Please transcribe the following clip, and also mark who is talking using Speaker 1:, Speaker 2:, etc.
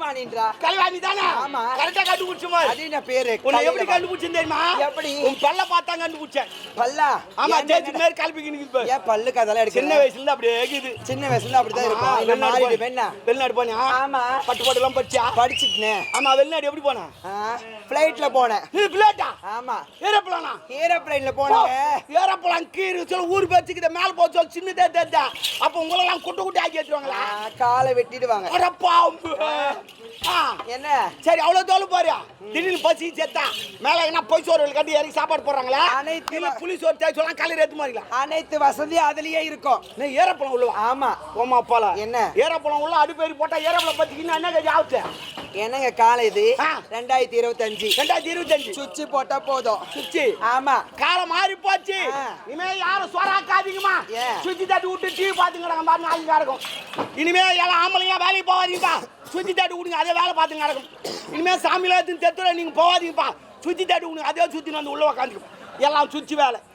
Speaker 1: கலைவாணின்றா
Speaker 2: கலைவாணி தானே
Speaker 1: ஆமா.
Speaker 2: கரெக்டா கண்டுபிடிச்ச மாதிரி.
Speaker 1: அது என்ன பேரு?
Speaker 2: உன்னை எப்படி. கண்டுபிடிச்சேன் தெரியுமா?
Speaker 1: எப்படி?
Speaker 2: உன் பல்ல பார்த்தா கண்டுபிடிச்சேன்.
Speaker 1: பல்லா?
Speaker 2: ஆமா ஜெயிச்சு நிக்குது
Speaker 1: ஏன் பல்லு கதெல்லாம் எடுக்க
Speaker 2: சின்ன வயசுல இருந்து அப்படியே இருக்குது
Speaker 1: சின்ன வயசுல அப்படிதான் இருக்கும். இல்ல மாறிடு என்ன?
Speaker 2: வெளிநாடு போனியா?
Speaker 1: ஆமா.
Speaker 2: பட்டு பட்டு எல்லாம் படிச்சா
Speaker 1: படிச்சிட்டேன்
Speaker 2: ஆமா வெளிநாடு எப்படி போனா?
Speaker 1: ஃப்ளைட்ல போனேன்.
Speaker 2: இது பிளேட்டா
Speaker 1: ஆமா.
Speaker 2: ஏரோப்ளானா?
Speaker 1: ஏரோப்ளைன்ல போனேங்க
Speaker 2: ஏரோப்ளான் கீறு சொல்ல ஊர் பேச்சுக்கிட்ட மேல சொல்ல சின்னதே தெரிஞ்சா அப்ப உங்களெல்லாம் குட்டு குட்டி ஆக்கி வச்சிருவாங்களா?
Speaker 1: காலை வெட்டிடுவாங்க.
Speaker 2: அட பாம்பு ஆ,
Speaker 1: என்ன?
Speaker 2: சரி அவ்வளவு தோல் பாரு திடீர்னு பசி செத்தா மேல என்ன பொய் சோறு கட்டி இறக்கி சாப்பாடு போடுறாங்களா?
Speaker 1: அனைத்து
Speaker 2: இல்ல புளி சோறு தேய் சொல்லலாம் கல்லூரி ஏத்து மாதிரிங்களா
Speaker 1: அனைத்து வசதியும் அதுலயே இருக்கும்.
Speaker 2: நீ உள்ளவா?
Speaker 1: ஆமா.
Speaker 2: ஓமா அப்பால
Speaker 1: என்ன?
Speaker 2: ஏரோப்ளான் உள்ள அடுப்பேரி போட்டா ஏரோப்ளான் பத்திக்கின்னா என்ன ஆகுது?
Speaker 1: என்னங்க காலை இது. ரெண்டாயிரத்தி இருபத்தஞ்சு.
Speaker 2: ரெண்டாயிரத்தி இருபத்தஞ்சு.
Speaker 1: சுவிட்ச் போட்டா போதும்.
Speaker 2: சுச்சி.
Speaker 1: ஆமா.
Speaker 2: காலம் மாறி போச்சு. இனிமே யாரும் சொராக்காதீங்கம்மா? சுத்தி தட்டி விட்டு டிவி பாத்துக்கிறாங்க பாருங்க நாளைக்கு கிடக்கும் இனிமே எல்லாம் ஆம்பளைங்க வேலைக்கு போவாதீங்கப்பா சுத்தி தாட்டி விடுங்க அதே வேலை பார்த்து நடக்கும். இனிமேல் சாமியில எடுத்து தெத்துல நீங்கள் போகாதீங்கப்பா. சுத்தி தாட்டி விடுங்க அதே சுத்தி வந்து உள்ளே உக்காந்துக்கும் எல்லாம் சுத்தி வேலை.